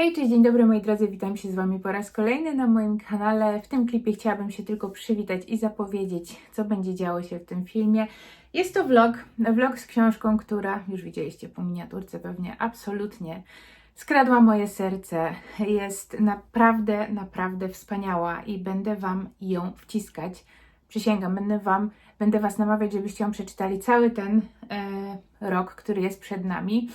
Hej, cześć, dzień dobry moi drodzy, witam się z Wami po raz kolejny na moim kanale. W tym klipie chciałabym się tylko przywitać i zapowiedzieć, co będzie działo się w tym filmie. Jest to vlog, vlog z książką, która, już widzieliście po miniaturce pewnie, absolutnie skradła moje serce. Jest naprawdę, naprawdę wspaniała i będę Wam ją wciskać. Przysięgam, będę Wam, będę Was namawiać, żebyście ją przeczytali cały ten e, rok, który jest przed nami.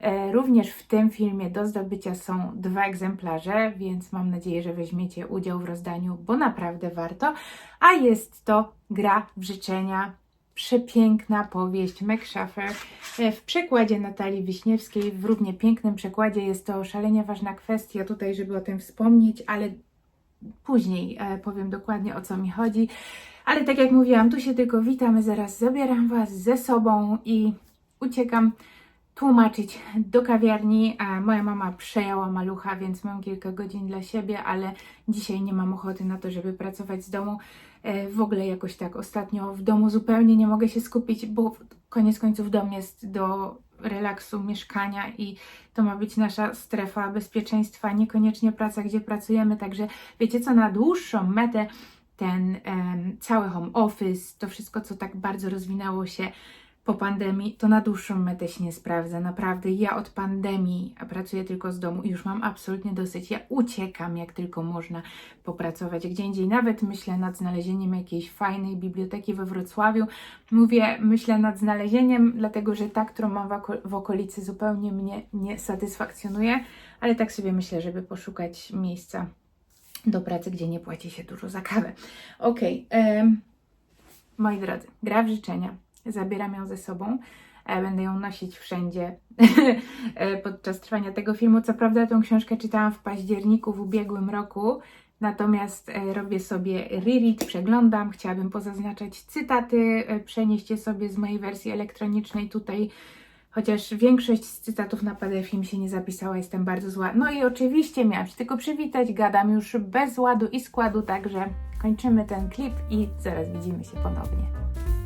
E, Również w tym filmie do zdobycia są dwa egzemplarze, więc mam nadzieję, że weźmiecie udział w rozdaniu, bo naprawdę warto. A jest to gra w życzenia. Przepiękna powieść Meg Schaffer e, w przekładzie Natalii Wiśniewskiej. W równie pięknym przekładzie jest to szalenie ważna kwestia tutaj, żeby o tym wspomnieć, ale później e, powiem dokładnie o co mi chodzi. Ale tak jak mówiłam, tu się tylko witamy, zaraz zabieram Was ze sobą i uciekam tłumaczyć do kawiarni. Moja mama przejęła malucha, więc mam kilka godzin dla siebie, ale dzisiaj nie mam ochoty na to, żeby pracować z domu. E, W ogóle jakoś tak ostatnio w domu zupełnie nie mogę się skupić, bo koniec końców dom jest do relaksu, mieszkania i to ma być nasza strefa bezpieczeństwa, niekoniecznie praca, gdzie pracujemy. Także wiecie co, na dłuższą metę ten em, cały home office, to wszystko, co tak bardzo rozwinęło się po pandemii, to na dłuższą metę się nie sprawdza. Naprawdę, ja od pandemii pracuję tylko z domu i już mam absolutnie dosyć. Ja uciekam, jak tylko można popracować gdzie indziej. Nawet myślę nad znalezieniem jakiejś fajnej biblioteki we Wrocławiu. Mówię, myślę nad znalezieniem, dlatego że ta, którą mam w, oko- w okolicy, zupełnie mnie nie satysfakcjonuje, ale tak sobie myślę, żeby poszukać miejsca do pracy, gdzie nie płaci się dużo za kawę. Em, moi drodzy, gra w życzenia. Zabieram ją ze sobą. E, Będę ją nosić wszędzie e, podczas trwania tego filmu. Co prawda, tą książkę czytałam w październiku w ubiegłym roku, natomiast e, robię sobie reread, przeglądam. Chciałabym pozaznaczać cytaty, przenieść je sobie z mojej wersji elektronicznej tutaj Chociaż większość z cytatów na PDF mi się nie zapisała, jestem bardzo zła. No i oczywiście miałam się tylko przywitać, gadam już bez ładu i składu, także kończymy ten klip i zaraz widzimy się ponownie.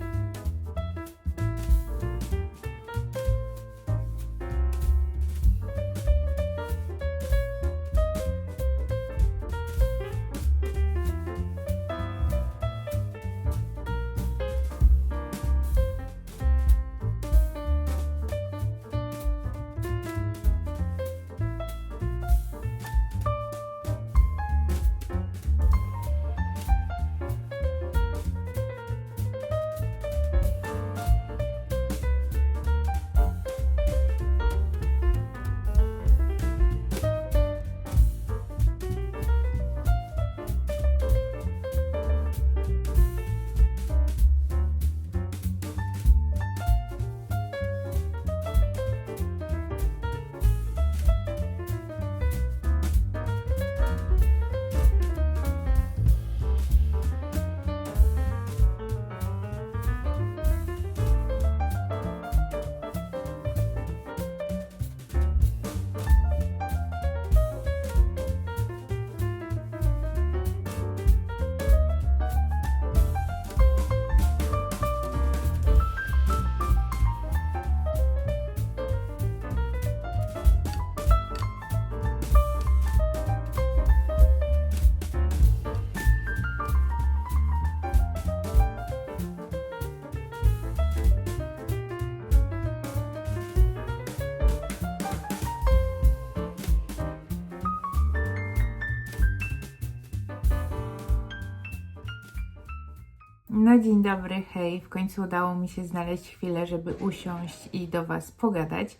Dzień dobry, hej. W końcu udało mi się znaleźć chwilę, żeby usiąść i do Was pogadać.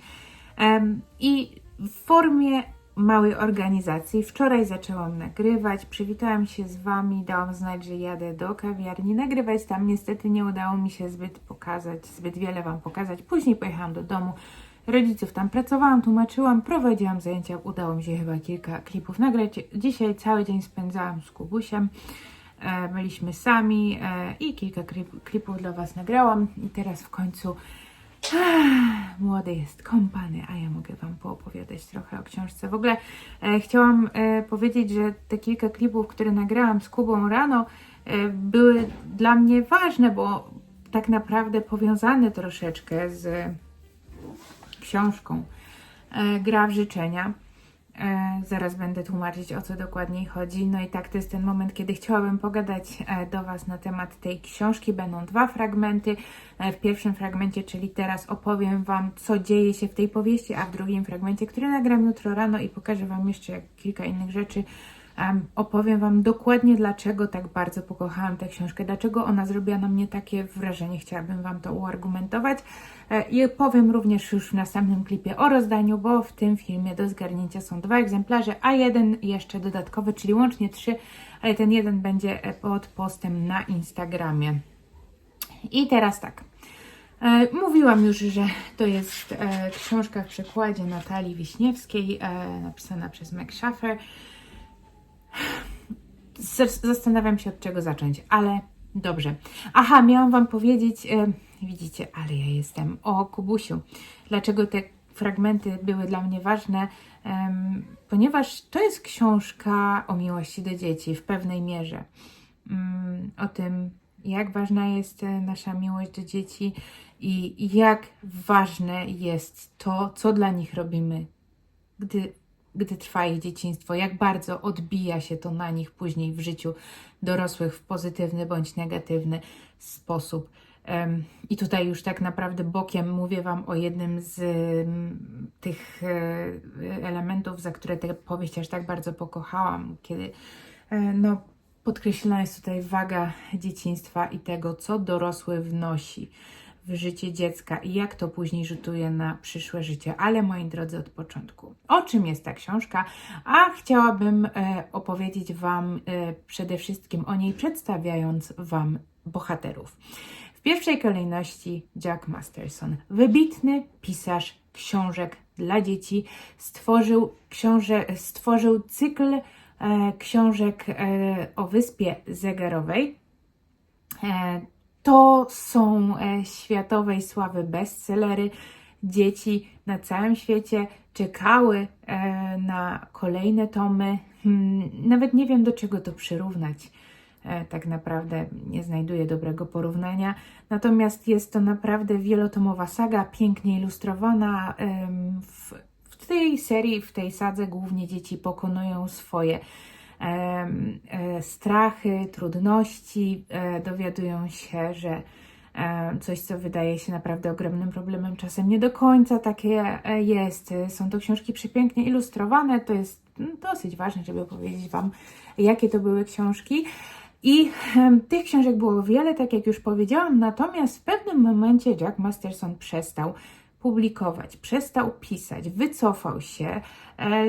Em, I w formie małej organizacji wczoraj zaczęłam nagrywać, przywitałam się z Wami, dałam znać, że jadę do kawiarni nagrywać. Tam niestety nie udało mi się zbyt pokazać, zbyt wiele Wam pokazać. Później pojechałam do domu. Rodziców tam pracowałam, tłumaczyłam, prowadziłam zajęcia. Udało mi się chyba kilka klipów nagrać. Dzisiaj cały dzień spędzałam z Kubusiem. E, byliśmy sami e, i kilka klip, klipów dla Was nagrałam. I teraz w końcu młody jest kąpany, a ja mogę Wam poopowiadać trochę o książce. W ogóle e, chciałam powiedzieć, że te kilka klipów, które nagrałam z Kubą rano, były dla mnie ważne, bo tak naprawdę powiązane troszeczkę z książką Gra w życzenia. E, zaraz będę tłumaczyć, o co dokładniej chodzi. No i tak, to jest ten moment, kiedy chciałabym pogadać e, do Was na temat tej książki. Będą dwa fragmenty. E, w pierwszym fragmencie, czyli teraz, opowiem Wam, co dzieje się w tej powieści, a w drugim fragmencie, który nagram jutro rano i pokażę Wam jeszcze kilka innych rzeczy, opowiem Wam dokładnie, dlaczego tak bardzo pokochałam tę książkę, dlaczego ona zrobiła na mnie takie wrażenie. Chciałabym Wam to uargumentować. E, I powiem również już w następnym klipie o rozdaniu, bo w tym filmie do zgarnięcia są dwa egzemplarze, a jeden jeszcze dodatkowy, czyli łącznie trzy, ale ten jeden będzie pod postem na Instagramie. I teraz tak. E, mówiłam już, że to jest e, książka w przekładzie Natalii Wiśniewskiej, napisana przez Meg Schaffer. Zastanawiam się, od czego zacząć, ale dobrze. Aha, miałam Wam powiedzieć, widzicie, ale ja jestem o Kubusiu. Dlaczego te fragmenty były dla mnie ważne? Ponieważ to jest książka o miłości do dzieci w pewnej mierze. Um, o tym, jak ważna jest e, nasza miłość do dzieci i jak ważne jest to, co dla nich robimy, gdy, gdy trwa ich dzieciństwo, jak bardzo odbija się to na nich później w życiu dorosłych w pozytywny bądź negatywny sposób. I tutaj już tak naprawdę bokiem mówię Wam o jednym z tych e, elementów, za które tę powieść aż tak bardzo pokochałam, kiedy e, no, podkreślona jest tutaj waga dzieciństwa i tego, co dorosły wnosi w życie dziecka i jak to później rzutuje na przyszłe życie. Ale moi drodzy, od początku. O czym jest ta książka? A chciałabym e, opowiedzieć Wam przede wszystkim o niej, przedstawiając Wam bohaterów pierwszej kolejności Jack Masterson, wybitny pisarz książek dla dzieci, stworzył, książę, stworzył cykl e, książek e, o wyspie zegarowej. E, to są e, światowej sławy bestsellery. Dzieci na całym świecie czekały e, na kolejne tomy. Hmm, nawet nie wiem, do czego to przyrównać E, tak naprawdę nie znajduję dobrego porównania. Natomiast jest to naprawdę wielotomowa saga, pięknie ilustrowana. W, tej serii, w tej sadze głównie dzieci pokonują swoje strachy, trudności, e, dowiadują się, że coś, co wydaje się naprawdę ogromnym problemem, czasem nie do końca takie jest. Są to książki przepięknie ilustrowane, to jest no, dosyć ważne, żeby powiedzieć Wam, jakie to były książki. I tych książek było wiele, tak jak już powiedziałam, natomiast w pewnym momencie Jack Masterson przestał publikować, przestał pisać, wycofał się, e,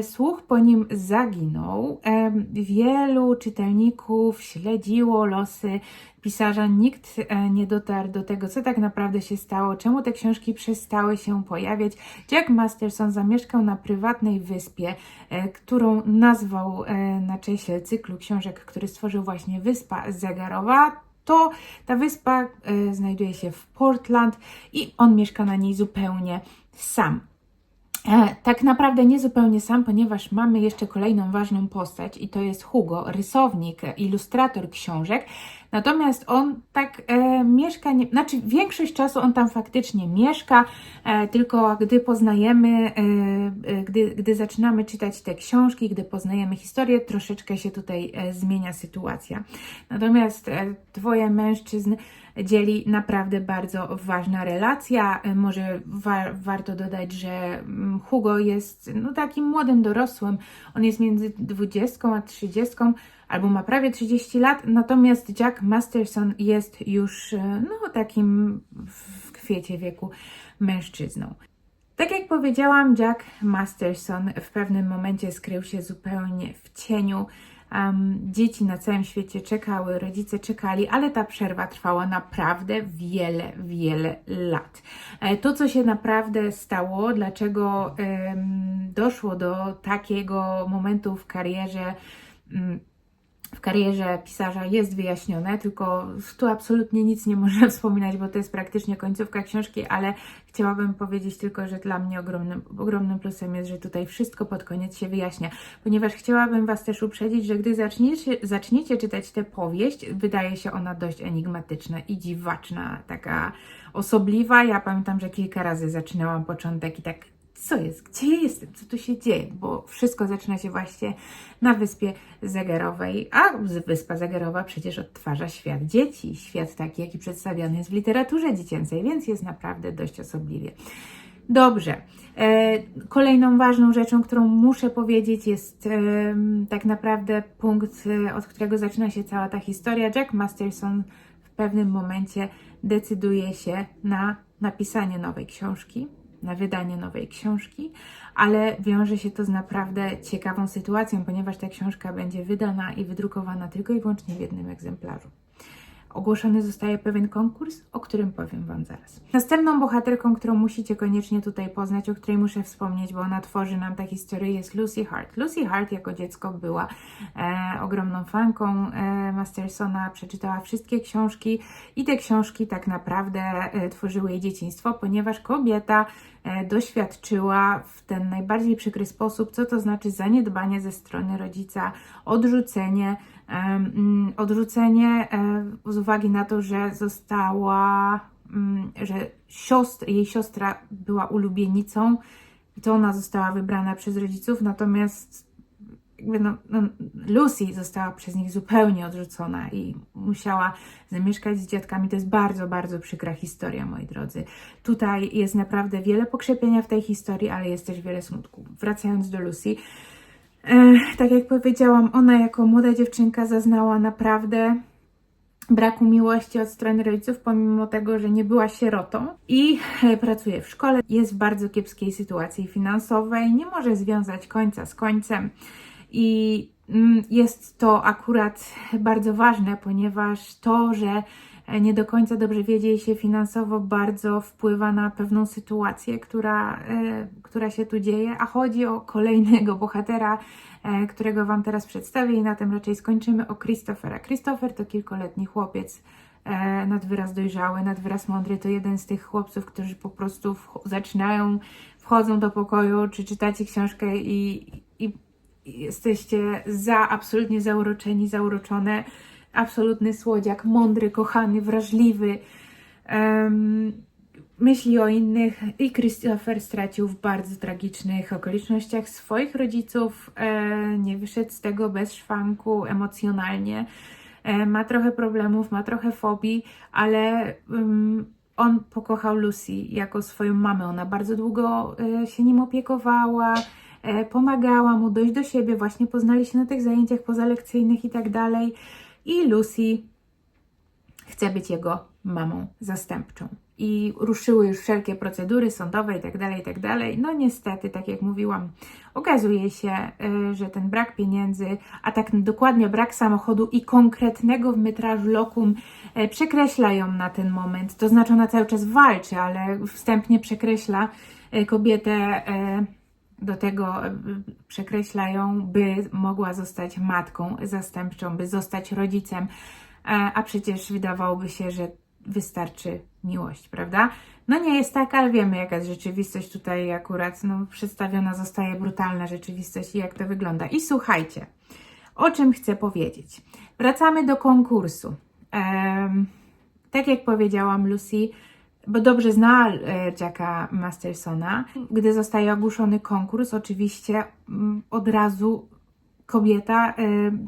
słuch po nim zaginął. E, wielu czytelników śledziło losy pisarza, nikt e, nie dotarł do tego, co tak naprawdę się stało, czemu te książki przestały się pojawiać. Jack Masterson zamieszkał na prywatnej wyspie, którą nazwał na cześć cyklu książek, który stworzył właśnie Wyspa Zegarowa to ta wyspa y, znajduje się w Portland i on mieszka na niej zupełnie sam. E, tak naprawdę nie zupełnie sam, ponieważ mamy jeszcze kolejną ważną postać i to jest Hugo, rysownik, ilustrator książek. Natomiast on tak e, mieszka, nie, znaczy większość czasu on tam faktycznie mieszka, e, tylko gdy poznajemy, e, e gdy, gdy zaczynamy czytać te książki, gdy poznajemy historię, troszeczkę się tutaj e, zmienia sytuacja. Natomiast dwoje mężczyzn dzieli naprawdę bardzo ważna relacja. E, może wa warto dodać, że mm, Hugo jest no, takim młodym dorosłym. On jest między 20 a 30 albo ma prawie 30 lat, natomiast Jack Masterson jest już e, no, takim w kwiecie wieku mężczyzną. Tak jak powiedziałam, Jack Masterson w pewnym momencie skrył się zupełnie w cieniu Um, dzieci na całym świecie czekały, rodzice czekali, ale ta przerwa trwała naprawdę wiele, wiele lat. E, to, co się naprawdę stało, dlaczego um, doszło do takiego momentu w karierze, um, w karierze pisarza jest wyjaśnione, tylko tu absolutnie nic nie można wspominać, bo to jest praktycznie końcówka książki, ale chciałabym powiedzieć tylko, że dla mnie ogromnym, ogromnym plusem jest, że tutaj wszystko pod koniec się wyjaśnia, ponieważ chciałabym Was też uprzedzić, że gdy zaczniecie, zaczniecie czytać tę powieść, wydaje się ona dość enigmatyczna i dziwaczna, taka osobliwa. Ja pamiętam, że kilka razy zaczynałam początek i tak co jest, gdzie ja jestem, co tu się dzieje, bo wszystko zaczyna się właśnie na Wyspie Zegerowej, a Wyspa Zegerowa przecież odtwarza świat dzieci, świat taki, jaki przedstawiony jest w literaturze dziecięcej, więc jest naprawdę dość osobliwie. Dobrze. E, kolejną ważną rzeczą, którą muszę powiedzieć, jest e, tak naprawdę punkt, e, od którego zaczyna się cała ta historia. Jack Masterson w pewnym momencie decyduje się na napisanie nowej książki, na wydanie nowej książki, ale wiąże się to z naprawdę ciekawą sytuacją, ponieważ ta książka będzie wydana i wydrukowana tylko i wyłącznie w jednym egzemplarzu ogłoszony zostaje pewien konkurs, o którym powiem Wam zaraz. Następną bohaterką, którą musicie koniecznie tutaj poznać, o której muszę wspomnieć, bo ona tworzy nam tę historię, jest Lucy Hart. Lucy Hart jako dziecko była e, ogromną fanką e, Mastersona, przeczytała wszystkie książki i te książki tak naprawdę e, tworzyły jej dzieciństwo, ponieważ kobieta doświadczyła w ten najbardziej przykry sposób, co to znaczy zaniedbanie ze strony rodzica, odrzucenie, Mm, odrzucenie e, z uwagi na to, że została, mm, że siostra, jej siostra była ulubienicą to ona została wybrana przez rodziców, natomiast jakby no, no, Lucy została przez nich zupełnie odrzucona i musiała zamieszkać z dziadkami. To jest bardzo, bardzo przykra historia, moi drodzy. Tutaj jest naprawdę wiele pokrzepienia w tej historii, ale jest też wiele smutku. Wracając do Lucy, E, tak jak powiedziałam, ona jako młoda dziewczynka zaznała naprawdę braku miłości od strony rodziców, pomimo tego, że nie była sierotą i e, pracuje w szkole. Jest w bardzo kiepskiej sytuacji finansowej, nie może związać końca z końcem i mm, jest to akurat bardzo ważne, ponieważ to, że nie do końca dobrze wiedzie się finansowo, bardzo wpływa na pewną sytuację, która, e, która się tu dzieje, a chodzi o kolejnego bohatera, e, którego Wam teraz przedstawię i na tym raczej skończymy, o Christophera. Christopher to kilkoletni chłopiec, e, nad wyraz dojrzały, nad wyraz mądry, to jeden z tych chłopców, którzy po prostu zaczynają, wchodzą do pokoju, czy czytacie książkę i jesteście za, absolutnie zauroczeni, zauroczone, absolutny słodziak, mądry, kochany, wrażliwy. Um, myśli o innych i Christopher stracił w bardzo tragicznych okolicznościach swoich rodziców. E, nie wyszedł z tego bez szwanku emocjonalnie. E, ma trochę problemów, ma trochę fobii, ale um, on pokochał Lucy jako swoją mamę. Ona bardzo długo e, się nim opiekowała pomagała mu dojść do siebie, właśnie poznali się na tych zajęciach pozalekcyjnych i tak dalej i Lucy chce być jego mamą zastępczą. I ruszyły już wszelkie procedury sądowe itd., tak itd. Tak no niestety, tak jak mówiłam, okazuje się, y, że ten brak pieniędzy, a tak dokładnie brak samochodu i konkretnego w metrażu lokum y, przekreśla ją na ten moment. To znaczy ona cały czas walczy, ale wstępnie przekreśla kobietę do tego e, przekreślają, by mogła zostać matką zastępczą, by zostać rodzicem, e, a przecież wydawałoby się, że wystarczy miłość, prawda? No nie jest tak, ale wiemy jaka jest rzeczywistość tutaj akurat, no przedstawiona zostaje brutalna rzeczywistość i jak to wygląda. I słuchajcie, o czym chcę powiedzieć. Wracamy do konkursu. Tak jak powiedziałam, Lucy bo dobrze zna e, Jacka Mastersona. Gdy zostaje ogłoszony konkurs, oczywiście mm, od razu kobieta e,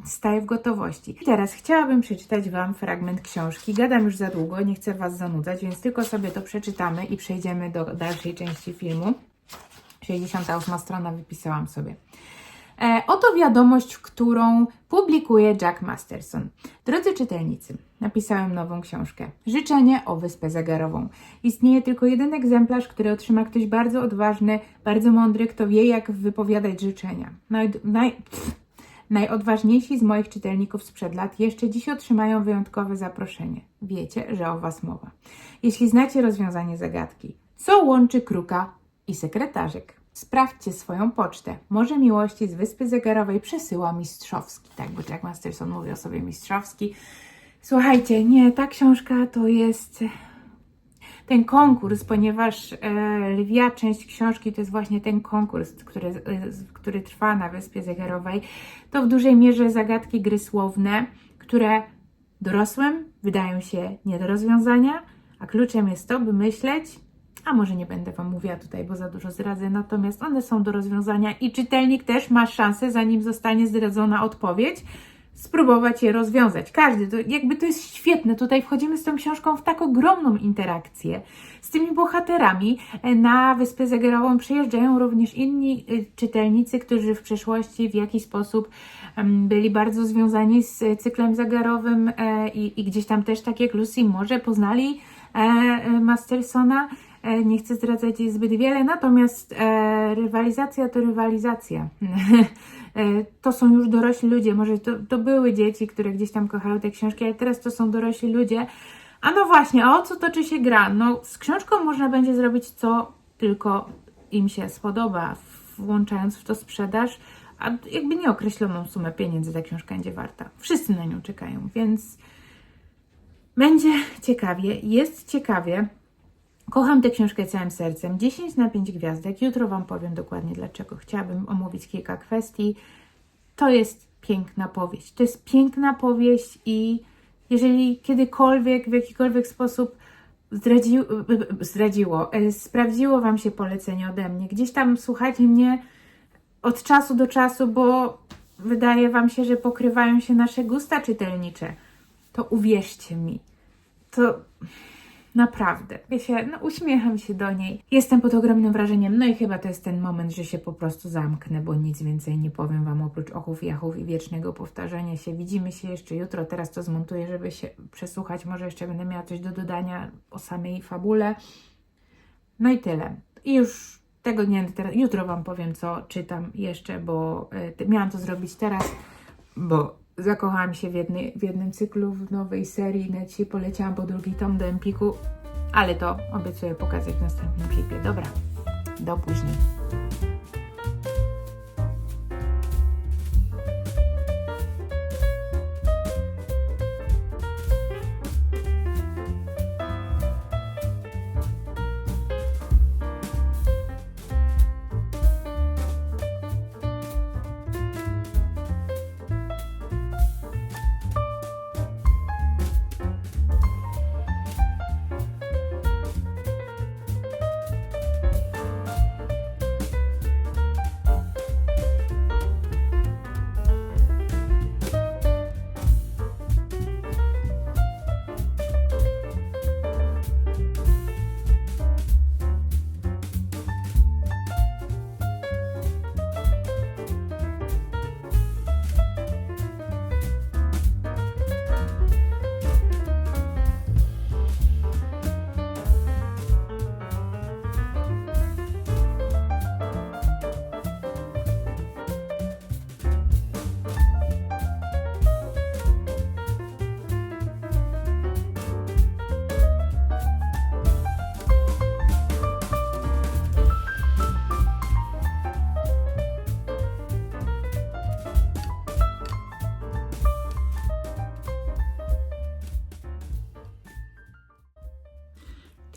staje w gotowości. I teraz chciałabym przeczytać Wam fragment książki. Gadam już za długo, nie chcę Was zanudzać, więc tylko sobie to przeczytamy i przejdziemy do dalszej części filmu. 68 strona wypisałam sobie. E, oto wiadomość, którą publikuje Jack Masterson. Drodzy czytelnicy, napisałem nową książkę. Życzenie o Wyspę Zegarową. Istnieje tylko jeden egzemplarz, który otrzyma ktoś bardzo odważny, bardzo mądry, kto wie, jak wypowiadać życzenia. Naj, naj, pff, najodważniejsi z moich czytelników sprzed lat jeszcze dziś otrzymają wyjątkowe zaproszenie. Wiecie, że o Was mowa. Jeśli znacie rozwiązanie zagadki, co łączy kruka i sekretarzyk? Sprawdźcie swoją pocztę. Może miłości z Wyspy Zegarowej przesyła mistrzowski. Tak, bo Jack Masterson mówi o sobie mistrzowski. Słuchajcie, nie, ta książka to jest ten konkurs, ponieważ e, lwia część książki to jest właśnie ten konkurs, który, e, który trwa na Wyspie Zegarowej. To w dużej mierze zagadki gry słowne, które dorosłym wydają się nie do rozwiązania, a kluczem jest to, by myśleć a może nie będę Wam mówiła tutaj, bo za dużo zdradzę, natomiast one są do rozwiązania i czytelnik też ma szansę, zanim zostanie zdradzona odpowiedź, spróbować je rozwiązać. Każdy, to jakby to jest świetne. Tutaj wchodzimy z tą książką w tak ogromną interakcję z tymi bohaterami. E, Na Wyspę Zegarową przyjeżdżają również inni y, czytelnicy, którzy w przeszłości w jakiś sposób byli bardzo związani z e, cyklem zegarowym e, i, i gdzieś tam też, tak jak Lucy, może poznali e, e, Mastersona. E, Nie chcę zdradzać jej zbyt wiele, natomiast e, rywalizacja to rywalizacja. E, to są już dorośli ludzie, może to, to były dzieci, które gdzieś tam kochały te książki, ale teraz to są dorośli ludzie. A no właśnie, a o co toczy się gra? No, z książką można będzie zrobić co tylko im się spodoba, włączając w to sprzedaż, a jakby nieokreśloną sumę pieniędzy ta książka będzie warta. Wszyscy na nią czekają, więc będzie ciekawie, jest ciekawie. Kocham tę książkę całym sercem. 10 na 5 gwiazdek. Jutro Wam powiem dokładnie dlaczego. Chciałabym omówić kilka kwestii. To jest piękna powieść. To jest piękna powieść i jeżeli kiedykolwiek, w jakikolwiek sposób zdradzi, zdradziło, e, sprawdziło Wam się polecenie ode mnie, gdzieś tam słuchajcie mnie od czasu do czasu, bo wydaje Wam się, że pokrywają się nasze gusta czytelnicze, to uwierzcie mi, to Naprawdę. Ja się, no, uśmiecham się do niej. Jestem pod ogromnym wrażeniem. No i chyba to jest ten moment, że się po prostu zamknę, bo nic więcej nie powiem Wam oprócz ochów, jachów i wiecznego powtarzania się. Widzimy się jeszcze jutro. Teraz to zmontuję, żeby się przesłuchać. Może jeszcze będę miała coś do dodania o samej fabule. No i tyle. I już tego dnia, teraz, jutro Wam powiem, co czytam jeszcze, bo y, miałam to zrobić teraz, bo zakochałam się w, jednej, w jednym cyklu w nowej serii. Nawet dzisiaj poleciałam po drugi tom do Empiku, ale to obiecuję pokazać w następnym klipie. Dobra, do później.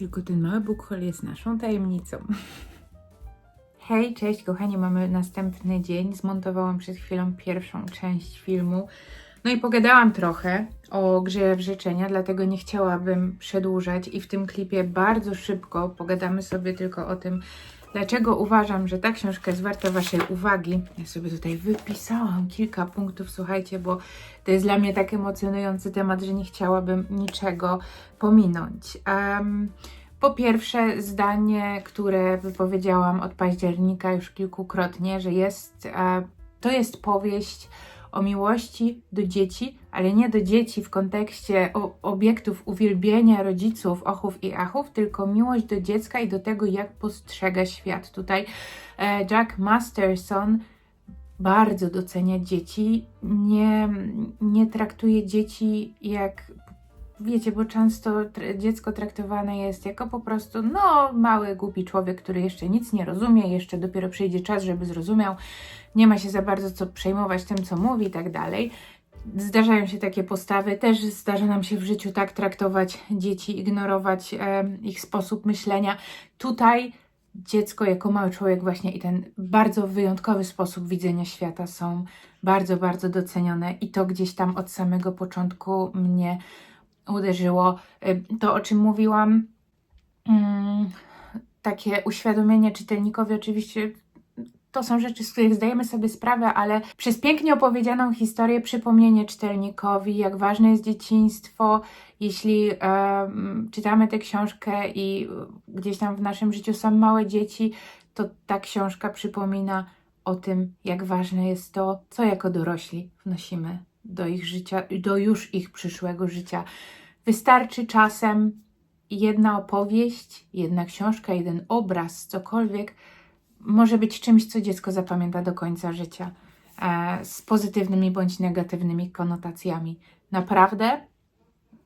Tylko ten mały bukhol jest naszą tajemnicą. Hej, cześć kochani, mamy następny dzień. Zmontowałam przed chwilą pierwszą część filmu. No i pogadałam trochę o grze w życzenia, dlatego nie chciałabym przedłużać i w tym klipie bardzo szybko pogadamy sobie tylko o tym, dlaczego uważam, że ta książka jest warta Waszej uwagi. Ja sobie tutaj wypisałam kilka punktów, słuchajcie, bo to jest dla mnie tak emocjonujący temat, że nie chciałabym niczego pominąć. Em, po pierwsze, zdanie, które wypowiedziałam od października już kilkukrotnie, że jest, e, to jest powieść o miłości do dzieci, ale nie do dzieci w kontekście obiektów uwielbienia rodziców, ochów i achów, tylko miłość do dziecka i do tego, jak postrzega świat. Tutaj e, Jack Masterson bardzo docenia dzieci, nie, nie traktuje dzieci jak wiecie, bo często dziecko traktowane jest jako po prostu, no, mały, głupi człowiek, który jeszcze nic nie rozumie, jeszcze dopiero przyjdzie czas, żeby zrozumiał, nie ma się za bardzo co przejmować tym, co mówi i tak dalej. Zdarzają się takie postawy, też zdarza nam się w życiu tak traktować dzieci, ignorować em, ich sposób myślenia. Tutaj dziecko jako mały człowiek właśnie i ten bardzo wyjątkowy sposób widzenia świata są bardzo, bardzo docenione i to gdzieś tam od samego początku mnie uderzyło. Y, To, o czym mówiłam, mm, takie uświadomienie czytelnikowi. Oczywiście to są rzeczy, z których zdajemy sobie sprawę, ale przez pięknie opowiedzianą historię przypomnienie czytelnikowi, jak ważne jest dzieciństwo, jeśli em, czytamy tę książkę i gdzieś tam w naszym życiu są małe dzieci, to ta książka przypomina o tym, jak ważne jest to, co jako dorośli wnosimy do ich życia, do już ich przyszłego życia. Wystarczy czasem jedna opowieść, jedna książka, jeden obraz, cokolwiek może być czymś, co dziecko zapamięta do końca życia, e, z pozytywnymi bądź negatywnymi konotacjami. Naprawdę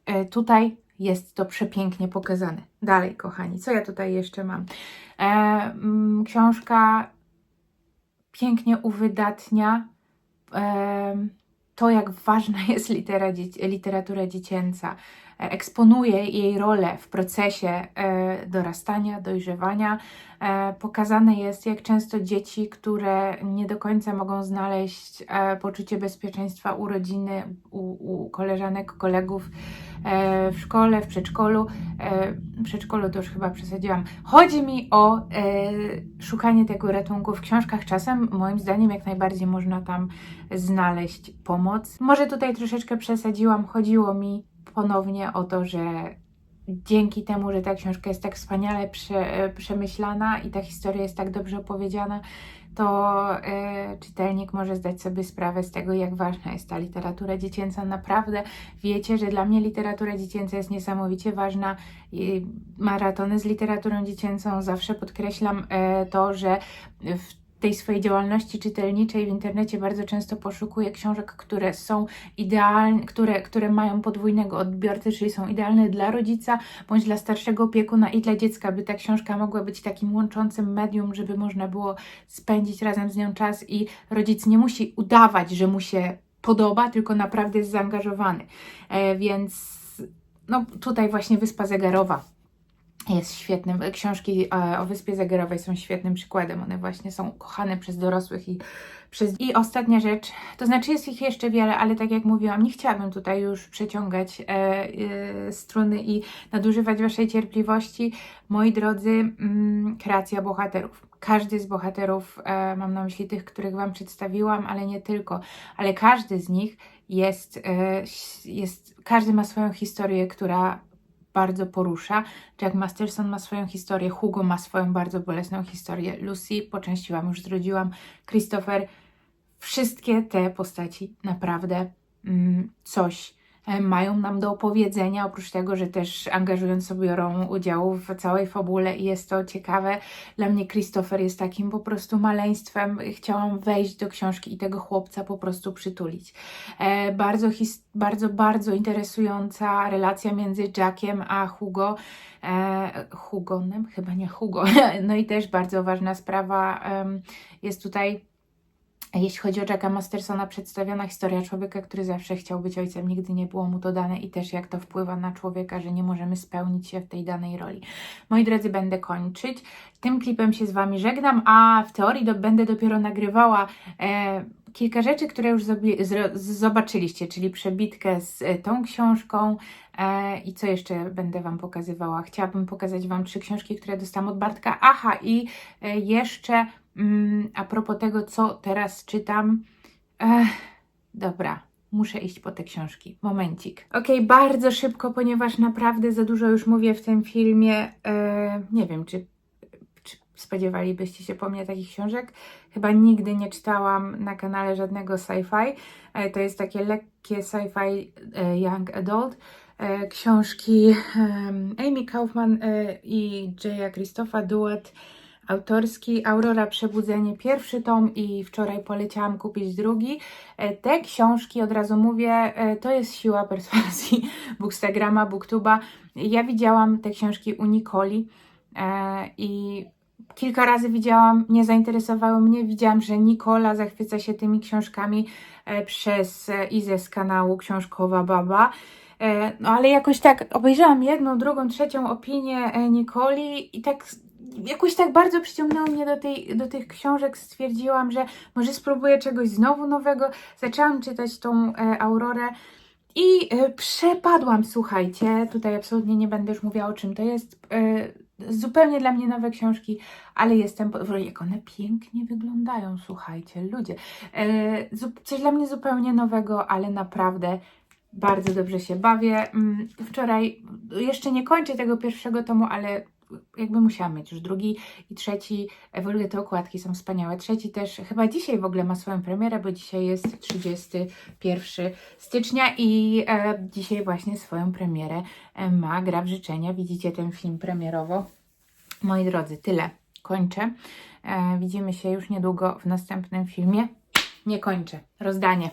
e, tutaj jest to przepięknie pokazane. Dalej, kochani, co ja tutaj jeszcze mam? E, mm, książka pięknie uwydatnia to, jak ważna jest literatura dziecięca. E, Eksponuje jej rolę w procesie e, dorastania, dojrzewania. E, Pokazane jest, jak często dzieci, które nie do końca mogą znaleźć poczucie bezpieczeństwa u rodziny, u, u koleżanek, kolegów w szkole, w przedszkolu. W przedszkolu to już chyba przesadziłam. Chodzi mi o szukanie tego ratunku w książkach. Czasem, moim zdaniem, jak najbardziej można tam znaleźć pomoc. Może tutaj troszeczkę przesadziłam. Chodziło mi ponownie o to, że dzięki temu, że ta książka jest tak wspaniale prze, przemyślana i ta historia jest tak dobrze opowiedziana, to e, czytelnik może zdać sobie sprawę z tego, jak ważna jest ta literatura dziecięca. Naprawdę wiecie, że dla mnie literatura dziecięca jest niesamowicie ważna. I maratony z literaturą dziecięcą zawsze podkreślam e, to, że w tej swojej działalności czytelniczej w internecie bardzo często poszukuję książek, które są idealne, które, które mają podwójnego odbiorcę, czyli są idealne dla rodzica bądź dla starszego opiekuna i dla dziecka, by ta książka mogła być takim łączącym medium, żeby można było spędzić razem z nią czas i rodzic nie musi udawać, że mu się podoba, tylko naprawdę jest zaangażowany. E, więc no tutaj właśnie Wyspa Zegarowa jest świetnym. Książki e, o Wyspie Zegerowej są świetnym przykładem. One właśnie są kochane przez dorosłych i przez... I ostatnia rzecz, to znaczy jest ich jeszcze wiele, ale tak jak mówiłam, nie chciałabym tutaj już przeciągać e, e, struny i nadużywać Waszej cierpliwości. Moi drodzy, mm, kreacja bohaterów. Każdy z bohaterów, e, mam na myśli tych, których Wam przedstawiłam, ale nie tylko, ale każdy z nich jest, e, jest każdy ma swoją historię, która bardzo porusza. Jack Masterson ma swoją historię, Hugo ma swoją bardzo bolesną historię, Lucy po części Wam już zrodziłam, Christopher. Wszystkie te postaci naprawdę mm, coś mają nam do opowiedzenia, oprócz tego, że też angażująco biorą udział w całej fabule i jest to ciekawe. Dla mnie Christopher jest takim po prostu maleństwem. Chciałam wejść do książki i tego chłopca po prostu przytulić. E, bardzo, his- bardzo, bardzo interesująca relacja między Jackiem a Hugo. E, Hugonem? Chyba nie Hugo. No i też bardzo ważna sprawa em, jest tutaj jeśli chodzi o Jacka Mastersona, przedstawiona historia człowieka, który zawsze chciał być ojcem, nigdy nie było mu to dane i też jak to wpływa na człowieka, że nie możemy spełnić się w tej danej roli. Moi drodzy, będę kończyć. Tym klipem się z Wami żegnam, a w teorii do, będę dopiero nagrywała e, kilka rzeczy, które już zobaczyliście, czyli przebitkę z e, tą książką e, i co jeszcze będę Wam pokazywała. Chciałabym pokazać Wam trzy książki, które dostałam od Bartka. Aha, i e, jeszcze a propos tego, co teraz czytam. Ech, dobra, muszę iść po te książki. Momencik. Okej, bardzo szybko, ponieważ naprawdę za dużo już mówię w tym filmie. E, nie wiem, czy, czy spodziewalibyście się po mnie takich książek. Chyba nigdy nie czytałam na kanale żadnego sci-fi. E, to jest takie lekkie sci-fi e, young adult. Książki em, Amy Kaufman i Jaya Christopha, duet autorski Aurora Przebudzenie, pierwszy tom i wczoraj poleciałam kupić drugi. E, Te książki, od razu mówię, e, to jest siła perswazji Bookstagrama, Booktuba. Ja widziałam te książki u Nikoli e, i kilka razy widziałam, nie zainteresowały mnie. Widziałam, że Nikola zachwyca się tymi książkami przez Izę z kanału Książkowa Baba. No ale jakoś tak obejrzałam jedną, drugą, trzecią opinię Nikoli i tak jakoś tak bardzo przyciągnęło mnie do, tej, do tych książek. Stwierdziłam, że może spróbuję czegoś znowu nowego. Zaczęłam czytać tą e, Aurorę i e, przepadłam, słuchajcie. Tutaj absolutnie nie będę już mówiła o czym to jest. E, zupełnie dla mnie nowe książki, ale jestem, jak one pięknie wyglądają, słuchajcie, ludzie. E, coś dla mnie zupełnie nowego, ale naprawdę bardzo dobrze się bawię. Mm, Wczoraj jeszcze nie kończę tego pierwszego tomu, ale jakby musiałam mieć już drugi i trzeci. W ogóle te okładki są wspaniałe. Trzeci też chyba dzisiaj w ogóle ma swoją premierę, bo dzisiaj jest 31 stycznia i e, dzisiaj właśnie swoją premierę e, ma Gra w Życzenia. Widzicie ten film premierowo. Moi drodzy, tyle. Kończę. E, widzimy się już niedługo w następnym filmie. Nie kończę. Rozdanie.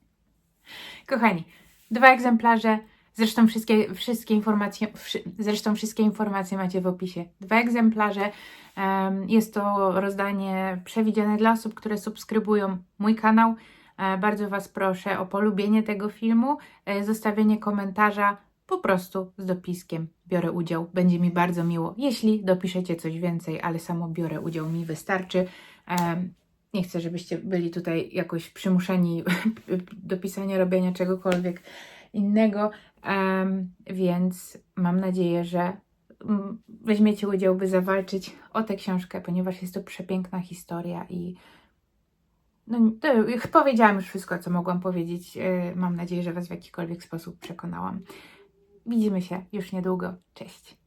Kochani, dwa egzemplarze. Zresztą wszystkie, wszystkie informacje, wszy, zresztą wszystkie informacje macie w opisie. Dwa egzemplarze. Em, Jest to rozdanie przewidziane dla osób, które subskrybują mój kanał. E, Bardzo Was proszę o polubienie tego filmu, e, zostawienie komentarza po prostu z dopiskiem. Biorę udział. Będzie mi bardzo miło, jeśli dopiszecie coś więcej, ale samo biorę udział mi wystarczy. Nie chcę, żebyście byli tutaj jakoś przymuszeni do pisania, robienia czegokolwiek innego, Em, więc mam nadzieję, że mm, weźmiecie udział, by zawalczyć o tę książkę, ponieważ jest to przepiękna historia i no, to, powiedziałam już wszystko, co mogłam powiedzieć. E, Mam nadzieję, że Was w jakikolwiek sposób przekonałam. Widzimy się już niedługo. Cześć.